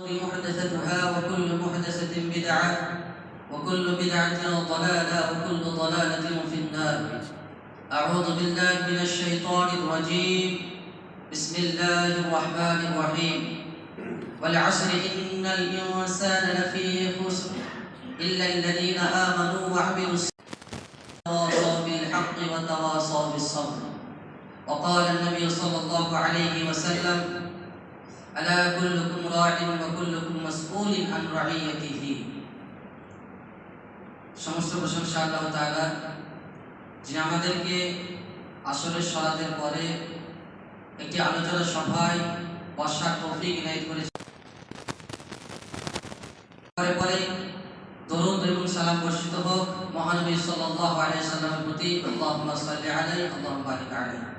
محدثتها وكل محدثة بدعة وكل بدعة ضلالة وكل ضلالة في النار. أعوذ بالله من الشيطان الرجيم. بسم الله الرحمن الرحيم. والعصر إن الإنسان لفي خسر إلا الذين آمنوا وعملوا الصالحات بالحق وتواصوا بالصبر. وقال النبي صلى الله عليه وسلم ألا كلكم راع وكلكم مسؤول عن رعيته সমস্ত প্রশংসা আল্লাহ তাআলা যিনি আমাদেরকে আসরের সলাতের পরে একটি আলোচনা সভায় বসার তৌফিক ইনায়ত করেছে পরে পরে দরুদ এবং সালাম বর্ষিত হোক মহানবী সাল্লাল্লাহু আলাইহি সাল্লামের প্রতি আল্লাহুম্মা সাল্লি আলাইহি আল্লাহুম্মা বারিক আলাইহি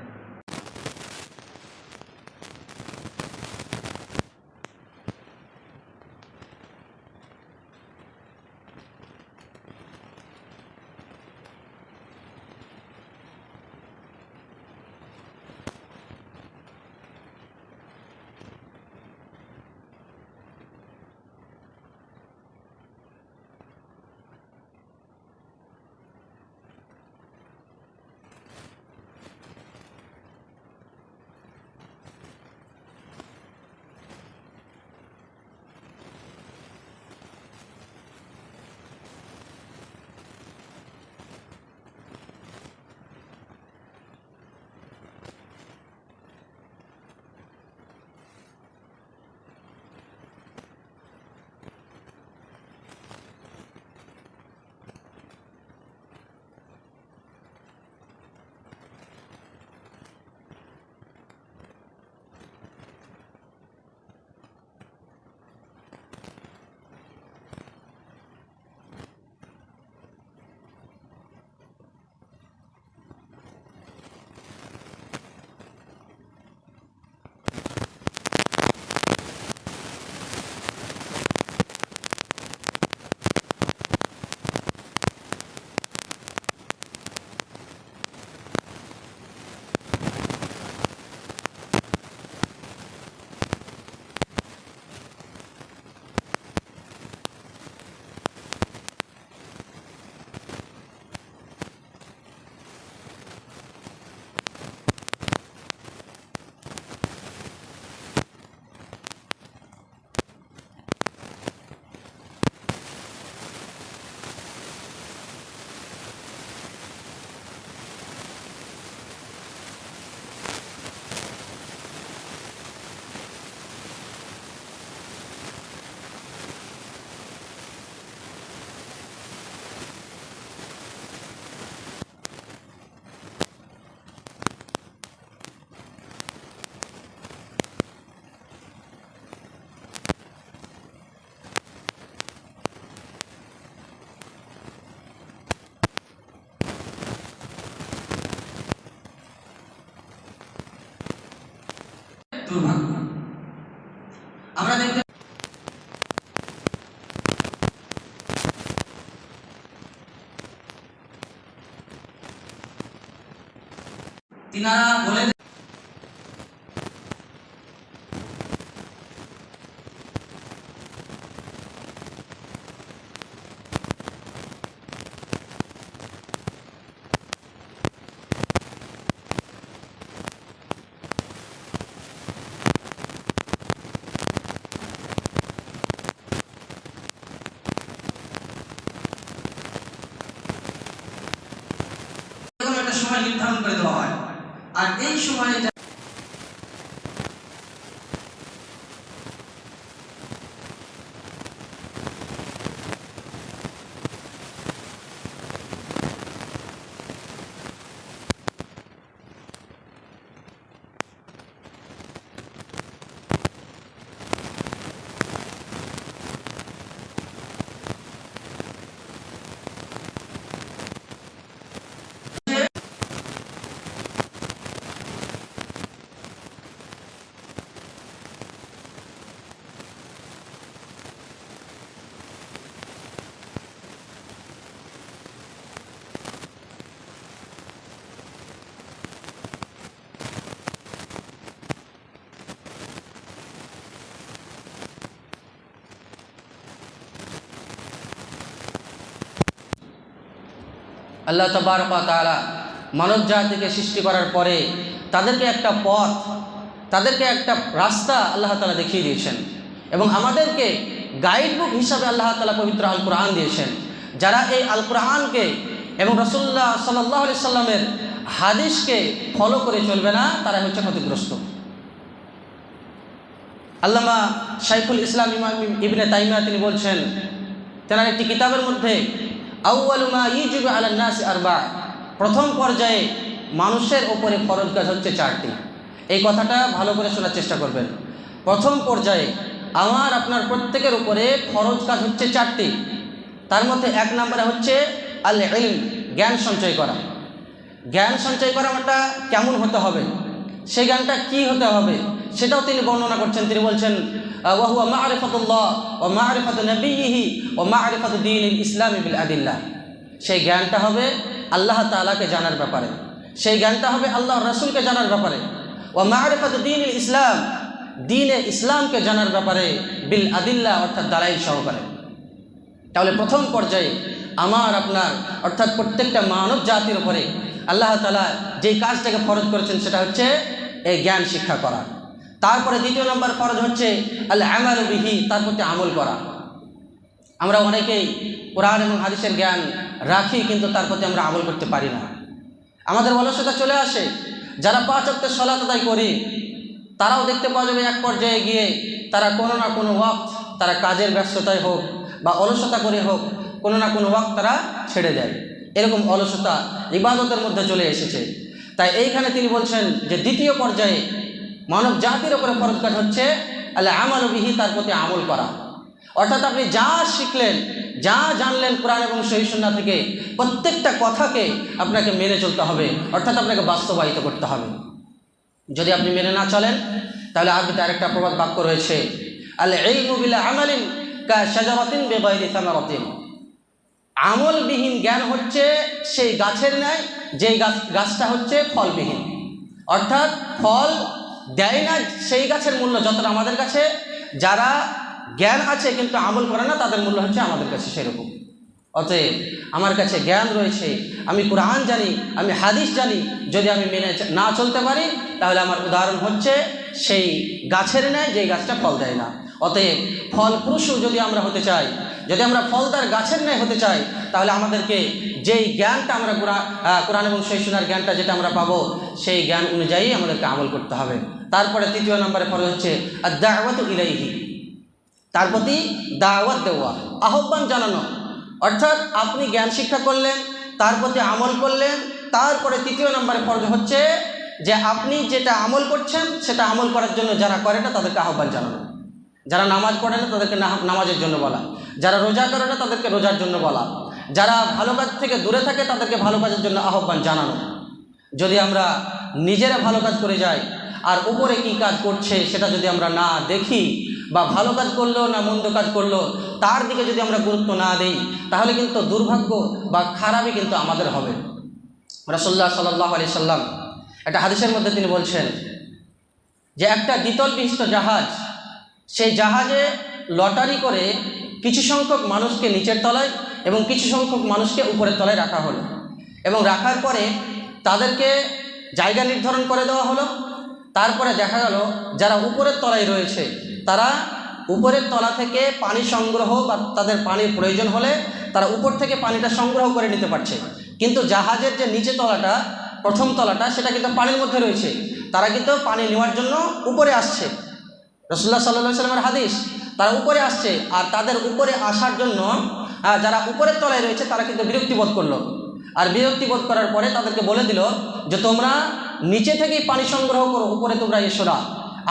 তিনারা বলে কোনো একটা সময় নির্ধারণ করে দেওয়া হয় আর আল্লাহ তবারকা তালা মানব জাতিকে সৃষ্টি করার পরে তাদেরকে একটা পথ, তাদেরকে একটা রাস্তা আল্লাহ তালা দেখিয়ে দিয়েছেন এবং আমাদেরকে গাইডবুক হিসাবে আল্লাহ তালা পবিত্র আল কোরআন দিয়েছেন। যারা এই আল কোরআনকে এবং রসুল্লাহ সাল্লাহ আলি সাল্লামের হাদিসকে ফলো করে চলবে না, তারা হচ্ছে ক্ষতিগ্রস্ত। আল্লামা শাইখুল ইসলাম ইমাম ইবনে তাইমিয়া তিনি বলছেন, তেনার একটি কিতাবের মধ্যে আউআলুমা ইজুব আলান্নাস আরবা। প্রথম পর্যায়ে মানুষের ওপরে ফরজ কাজ হচ্ছে চারটি। এই কথাটা ভালো করে শোনার চেষ্টা করবেন। প্রথম পর্যায়ে আমার আপনার প্রত্যেকের উপরে ফরজ কাজ হচ্ছে চারটি। তার মধ্যে এক নম্বরে হচ্ছে আল ইলম জ্ঞান সঞ্চয় করা। জ্ঞান সঞ্চয় করাটা কেমন হতে হবে? সেই জ্ঞানটা কি হতে হবে সেটাও তিনি বর্ণনা করছেন। তিনি বলছেন ওয়াহুয়া মা আরিফাতুল্লাহ ও মা আরিফাত নবীহি ও মা আরিফাত দিন ইসলাম বিল আদিল্লাহ। সেই জ্ঞানটা হবে আল্লাহ তালাকে জানার ব্যাপারে। সেই জ্ঞানটা হবে আল্লাহ রসুলকে জানার ব্যাপারে। ও মা আরিফাত দিন ইসলাম, দিনে ইসলামকে জানার ব্যাপারে বিল আদিল্লাহ অর্থাৎ দালাইল সহকারে। তাহলে প্রথম পর্যায়ে আমার, আপনার, অর্থাৎ প্রত্যেকটা মানব জাতির উপরে আল্লাহ তালা যেই কাজটাকে ফরজ করেছেন সেটা হচ্ছে এই জ্ঞান শিক্ষা করা। তারপরে দ্বিতীয় নম্বর ফরজ হচ্ছে আল্লাহ আমাল বিহি, তার প্রতি আমল করা। আমরা অনেকেই কোরআন এবং হাদিসের জ্ঞান রাখি কিন্তু তার প্রতি আমরা আমল করতে পারি না। আমাদের অলসতা চলে আসে। যারা পাঁচ অক্টের সলাত করি, তারাও দেখতে পাওয়া যাবে এক পর্যায়ে গিয়ে তারা কোনো না কোনো ওয়াক্ত তারা কাজের ব্যস্ততায় হোক বা অলসতা করে হোক, কোনো না কোনো ওয়াক্ত তারা ছেড়ে দেয়। এরকম অলসতা ইবাদতের মধ্যে চলে এসেছে। তাই এইখানে তিনি বলছেন যে দ্বিতীয় পর্যায়ে মানব জাতির ওপরে ফরজ কাজ হচ্ছে আল্লাহ আমল বিহি, তার প্রতি আমল করা। অর্থাৎ আপনি যা শিখলেন, যা জানলেন কোরআন এবং সহিসন্না থেকে, প্রত্যেকটা কথাকে আপনাকে মেনে চলতে হবে, অর্থাৎ আপনাকে বাস্তবায়িত করতে হবে। যদি আপনি মেনে না চলেন, তাহলে আরবিতে আরেকটা প্রবাদ বাক্য রয়েছে আল্লাহ এই মুবিল্লা আমালিন কা সাজারাতিন বেবাইরি সামারাতিন। আমলবিহীন জ্ঞান হচ্ছে সেই গাছের ন্যায়, যেই গাছ, গাছটা হচ্ছে ফলবিহীন। অর্থাৎ ফল দেয় না সেই গাছের মূল্য যতটা আমাদের কাছে। যারা জ্ঞান আছে কিন্তু আমল করে না, তাদের মূল্য হচ্ছে আমাদের কাছে সেরকম। অতএব আমার কাছে জ্ঞান রয়েছে, আমি কোরআন জানি, আমি হাদিস জানি, যদি আমি মেনে না চলতে পারি, তাহলে আমার উদাহরণ হচ্ছে, সেই গাছের ন্যায় যেই গাছটা ফল দেয় না। অতএব ফলপ্রসূ যদি আমরা হতে চাই, যদি আমরা ফলদার গাছের ন্যায় হতে চাই, তাহলে আমাদেরকে যেই জ্ঞানটা আমরা কোরআন এবং সেই শোনার জ্ঞানটা যেটা আমরা পাবো, সেই জ্ঞান অনুযায়ী আমাদেরকে আমল করতে হবে। তারপরে তৃতীয় নম্বরে ফরজ হচ্ছে দাওয়াত ইলাইহি। তার প্রতি দাওয়াত দেওয়া, আহ্বান জানানো। অর্থাৎ আপনি জ্ঞান শিক্ষা করলেন, তার প্রতি আমল করলেন, তারপরে তৃতীয় নম্বরে ফরজ হচ্ছে যে আপনি যেটা আমল করছেন, সেটা আমল করার জন্য যারা করে না, তাদেরকে আহ্বান জানানো। যারা নামাজ পড়ে না, তাদেরকে নামাজের জন্য বলা। যারা রোজা করে না, তাদেরকে রোজার জন্য বলা। যারা ভালো কাজ থেকে দূরে থাকে, তাদেরকে ভালো কাজের জন্য আহ্বান জানানো। যদি আমরা নিজেরা ভালো কাজ করে যাই, আর উপরে কি কাজ করছে সেটা যদি আমরা না দেখি, বা ভালো কাজ করল না মন্দ কাজ করল, তার দিকে যদি আমরা গুরুত্ব না দিই, তাহলে কিন্তু দুর্ভাগ্য বা খারাপই কিন্তু আমাদের হবে। রসল্লাহ সাল্লাহ আলি সাল্লাম একটা হাদিসের মধ্যে তিনি বলছেন যে, একটা দ্বিতল বিশিষ্ট জাহাজ সেই জাহাজে লটারি করে কিছু সংখ্যক মানুষকে নিচের তলায় এবং কিছু সংখ্যক মানুষকে উপরের তলায় রাখা হলো। এবং রাখার পরে তাদেরকে জায়গা নির্ধারণ করে দেওয়া হলো। তারপরে দেখা গেল যারা উপরের তলায় রয়েছে, তারা উপরের তলা থেকে পানি সংগ্রহ বা তাদের পানির প্রয়োজন হলে তারা উপর থেকে পানিটা সংগ্রহ করে নিতে পারছে। কিন্তু জাহাজের যে নিচে তলাটা, প্রথম তলাটা, সেটা কিন্তু পানির মধ্যে রয়েছে। তারা কিন্তু পানি নেওয়ার জন্য উপরে আসছে। রসুল্লাহ সাল্লা সাল্লামের হাদিস, তারা উপরে আসছে আর তাদের উপরে আসার জন্য যারা উপরের তলায় রয়েছে, তারা কিন্তু বিরক্তিবোধ করল। আর বিরক্তিবোধ করার পরে তাদেরকে বলে দিল যে, তোমরা নিচে থেকেই পানি সংগ্রহ করো, উপরে তোমরা এসো না।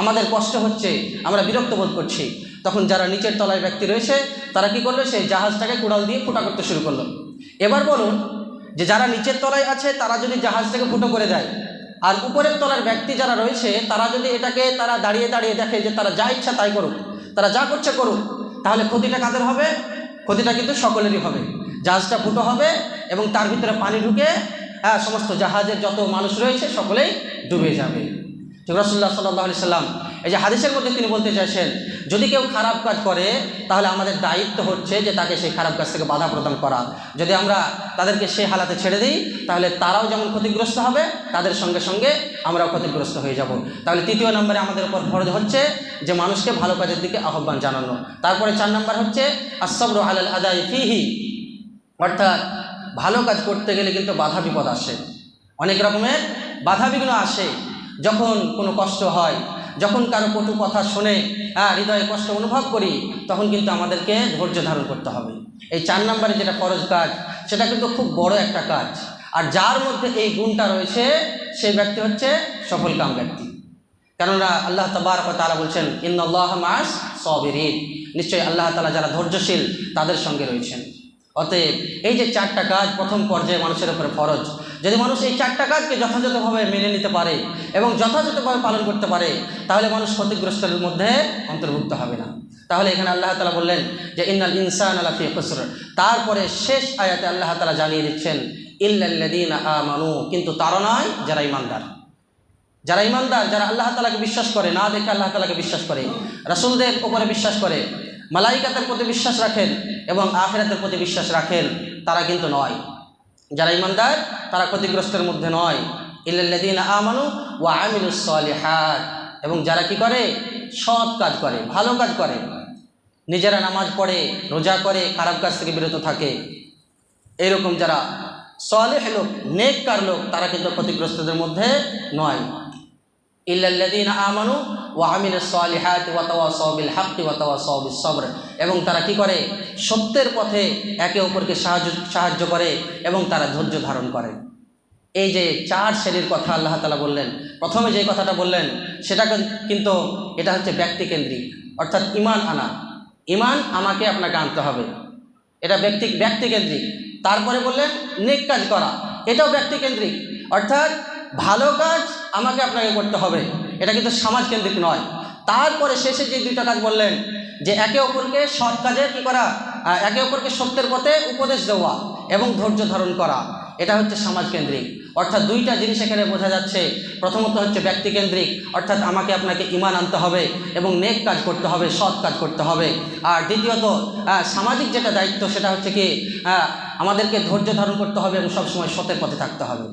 আমাদের কষ্ট হচ্ছে, আমরা বিরক্ত বোধ করছি। তখন যারা নিচের তলায় ব্যক্তি রয়েছে, তারা কি করল? সেই জাহাজটাকে কুড়াল দিয়ে ফুটা করতে শুরু করল। এবার বলুন যে, যারা নিচের তলায় আছে, তারা যদি জাহাজটাকে ফুটো করে দেয় আর উপরের তলার ব্যক্তি যারা রয়েছে, তারা যদি এটাকে তারা দাঁড়িয়ে দাঁড়িয়ে দেখে যে তারা যা ইচ্ছা তাই করুক, তারা যা করছে করুক, তাহলে ক্ষতিটা কাদের হবে? ক্ষতিটা কিন্তু সকলেরই হবে। জাহাজটা ফুটো হবে এবং তার ভিতরে পানি ঢুকে হ্যাঁ সমস্ত জাহাজের যত মানুষ রয়েছে, সকলেই ডুবে যাবে। রসুল্লাহ সাল্লাহ সাল্লাম এই যে হাদিসের মধ্যে তিনি বলতে চাইছেন, যদি কেউ খারাপ কাজ করে, তাহলে আমাদের দায়িত্ব হচ্ছে যে তাকে সেই খারাপ কাজ থেকে বাধা প্রদান করা। যদি আমরা তাদেরকে সেই হালাতে ছেড়ে দিই, তাহলে তারাও যেমন ক্ষতিগ্রস্ত হবে, তাদের সঙ্গে সঙ্গে আমরাও ক্ষতিগ্রস্ত হয়ে যাব। তাহলে তৃতীয় নম্বরে আমাদের উপর ফরজ হচ্ছে যে মানুষকে ভালো কাজের দিকে আহ্বান জানানো। তারপরে চার নম্বর হচ্ছে আসবর আলাল আদায় ফিহি। অর্থাৎ ভালো কাজ করতে গেলে কিন্তু বাধা বিপদ আসে। অনেক রকমের বাধা বিঘ্ন আসে। যখন কোনো কষ্ট হয় যখন কারও কটু কথা শুনে হ্যাঁ হৃদয়ে কষ্ট অনুভব করি, তখন কিন্তু আমাদেরকে ধৈর্য ধারণ করতে হবে। এই চার নম্বরে যেটা ফরজ কাজ, সেটা কিন্তু খুব বড় একটা কাজ। আর যার মধ্যে এই গুণটা রয়েছে, সেই ব্যক্তি হচ্ছে সফল কাম ব্যক্তি। কেননা আল্লাহ তবার তালা বলছেন ইন্নআল্লাহ মাস সবিরিন। নিশ্চয়ই আল্লাহ তালা যারা ধৈর্যশীল, তাদের সঙ্গে রয়েছেন। অতএব এই যে চারটা কাজ, প্রথম পর্যায়ে মানুষের উপরে ফরজ। যদি মানুষ এই চারটা কাজকে যথাযথভাবে মেনে নিতে পারে এবং যথাযথভাবে পালন করতে পারে, তাহলে মানুষ ক্ষতিগ্রস্তের মধ্যে অন্তর্ভুক্ত হবে না। তাহলে এখানে আল্লাহ তালা বললেন যে, ইন্নাল ইনসান আলাফি খুসর। তারপরে শেষ আয়াতে আল্লাহ তালা জানিয়ে দিচ্ছেন ইল্লাল্লাদিন আমানু। কিন্তু তারা নয়, যারা ইমানদার যারা ইমানদার যারা আল্লাহ তালাকে বিশ্বাস করে, না দেখে আল্লাহ তালাকে বিশ্বাস করে, রাসুলদের উপরে বিশ্বাস করে, মালাইকাতের প্রতি বিশ্বাস রাখেন এবং আখেরাতের প্রতি বিশ্বাস রাখেন, তারা কিন্তু নয়। যারা ইমানদার তারা ক্ষতিগ্রস্তের মধ্যে নয়। ইল্লাদিন আমানু ওয়া আমিনুসলিহাত এবং যারা কি করে? সৎ কাজ করে, ভালো কাজ করে। নিজেরা নামাজ পড়ে, রোজা করে, খারাপ কাজ থেকে বিরত থাকে। এরকম যারা সলেহ লোক, নেককার লোক, তারা কিন্তু ক্ষতিগ্রস্তদের মধ্যে নয়। ইল্লাল্লাদিন আমানু ওয়া আমিল সালিহাত ওয়া তাওয়াসাউ বিল হাক্কি ওয়া তাওয়াসাউ বিস সবর। এবং তারা কি করে? সত্যের পথে একে অপরকে সাহায্য সাহায্য করে এবং তারা ধৈর্য ধারণ করে। এই যে চার শ্রেণির কথা আল্লাহ তালা বললেন, প্রথমে যে কথাটা বললেন, সেটা কিন্তু এটা হচ্ছে ব্যক্তিকেন্দ্রিক, অর্থাৎ ইমান আনা। ইমান আমাকে আপনাকে আনতে হবে। এটা ব্যক্তি, ব্যক্তিকেন্দ্রিক। তারপরে বললেন, নেক কাজ করা, এটাও ব্যক্তিকেন্দ্রিক। অর্থাৎ ভালো কাজ আমাকে আপনাকে করতে হবে। এটা কিন্তু সমাজকেন্দ্রিক নয়। তারপরে শেষে যে দুইটা কাজ বললেন যে একে অপরকে সৎ কাজে কী করা? একে অপরকে সত্যের পথে উপদেশ দেওয়া এবং ধৈর্য ধারণ করা। এটা হচ্ছে সমাজকেন্দ্রিক অর্থাৎ দুইটা জিনিস এখানে বোঝা যাচ্ছে। প্রথমত হচ্ছে ব্যক্তিকেন্দ্রিক অর্থাৎ আমাকে আপনাকে ইমান আনতে হবে এবং নেক কাজ করতে হবে, সৎ কাজ করতে হবে। আর দ্বিতীয়ত সামাজিক যেটা দায়িত্ব সেটা হচ্ছে কি আমাদেরকে ধৈর্য ধারণ করতে হবে এবং সবসময় সতের পথে থাকতে হবে।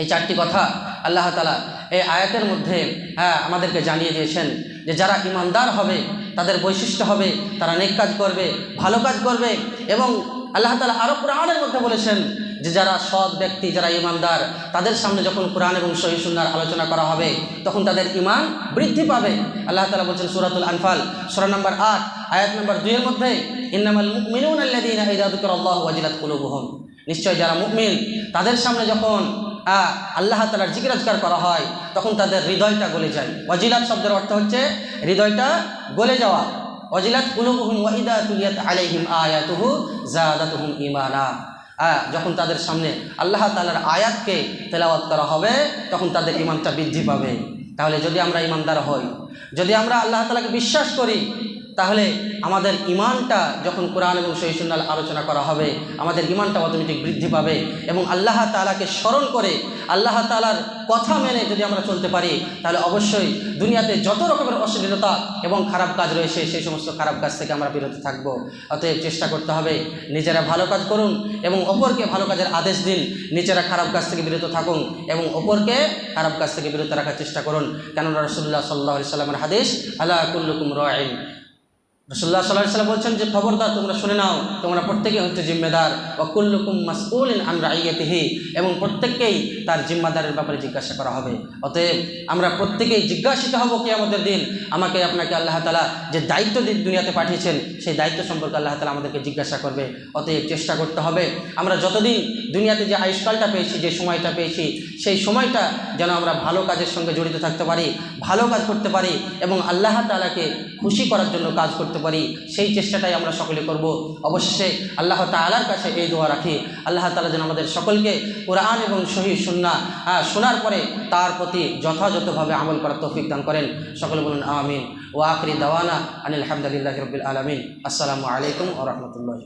এই চারটি কথা আল্লাহ তালা এই আয়াতের মধ্যে হ্যাঁ আমাদেরকে জানিয়ে দিয়েছেন যে যারা ইমানদার হবে, তাদের বৈশিষ্ট্য হবে, তারা নেক কাজ করবে, ভালো কাজ করবে এবং আল্লাহ তালা আরও কোরআনের মধ্যে বলেছেন যে যারা সৎ ব্যক্তি, যারা ইমানদার, তাদের সামনে যখন কোরআন এবং সহি সুন্নার আলোচনা করা হবে, তখন তাদের ইমান বৃদ্ধি পাবে। আল্লাহ তালা বলছেন সুরাতুল আনফাল, সুরা নম্বর আট, আয়াত নম্বর দুইয়ের মধ্যে, ইন্নামাল নিশ্চয় যারা মুমিন, তাদের সামনে যখন আল্লাহ তালার জিজ্ঞাসকার করা হয় তখন তাদের হৃদয়টা গলে যায়। ওয়াজিলাত শব্দের অর্থ হচ্ছে হৃদয়টা গলে যাওয়া। ওয়াজিলাত কুলুবুহুম ওয়াইদা তুলিয়াত আলাইহিম আয়াতুহু জাদাতুহুম ঈমানা। আহ, যখন তাদের সামনে আল্লাহ তালার আয়াতকে তেলাওয়াত করা হবে তখন তাদের ইমানটা বৃদ্ধি পাবে। তাহলে যদি আমরা ইমানদার হই যদি আমরা আল্লাহ তালাকে বিশ্বাস করি তাহলে আমাদের ইমানটা যখন কোরআন এবং সহিসুন্নাল আলোচনা করা হবে, আমাদের ইমানটা অটোমেটিক বৃদ্ধি পাবে এবং আল্লাহ তালাকে স্মরণ করে, আল্লাহ তালার কথা মেনে যদি আমরা চলতে পারি, তাহলে অবশ্যই দুনিয়াতে যত রকমের অশ্লীলতা এবং খারাপ কাজ রয়েছে, সেই সমস্ত খারাপ কাজ থেকে আমরা বিরত থাকব। অতএব চেষ্টা করতে হবে নিজেরা ভালো কাজ করুন এবং অপরকে ভালো কাজের আদেশ দিন, নিজেরা খারাপ কাজ থেকে বিরত থাকুন এবং অপরকে খারাপ কাজ থেকে বিরত রাখার চেষ্টা করুন। কেননা রসুল্লাহ সাল্লাহ সাল্লামের হাদিস আল্লাহ কুল্লুকুম রাইন রসুল্লাহ সাল্লাহ সাল্লাম বলছেন যে, খবরদার, তোমরা শুনে নাও, তোমরা প্রত্যেকে হচ্ছে জিম্মেদার। অকুল্লুকুম মাসউলিন আমরা আইয়াতিহি এবং প্রত্যেককেই তার জিম্মাদারের ব্যাপারে জিজ্ঞাসা করা হবে। অতএব আমরা প্রত্যেকেই জিজ্ঞাসিত হব কি আমাদের দিন, আমাকে, আপনাকে আল্লাহ তালা যে দায়িত্ব দি- দুনিয়াতে পাঠিয়েছেন, সেই দায়িত্ব সম্পর্কে আল্লাহ তালা আমাদেরকে জিজ্ঞাসা করবে। অতএব চেষ্টা করতে হবে। আমরা যতদিন দুনিয়াতে যে আয়ুষ্কালটা পেয়েছি, যে সময়টা পেয়েছি, সেই সময়টা যেন আমরা ভালো কাজের সঙ্গে জড়িত থাকতে পারি, ভালো কাজ করতে পারি, এবং আল্লাহ তালাকে খুশি করার জন্য কাজ করতে পারি সেই চেষ্টাটাই আমরা সকলে করব। অবশেষে আল্লাহ তালার কাছে এই দোয়া রাখি। আল্লাহ তালা যেন আমাদের সকলকে কোরআন এবং সহি সুন্না শোনার পরে তার প্রতি যথাযথভাবে আমল করার তৌফিক দান করেন। সকলে বলুন আমিন। ও আখরি দাওয়ানা আনিল আলহামদুলিল্লাহ রবিল আলমিন। আসসালামু আলাইকুম ও রহমতুল্লাহ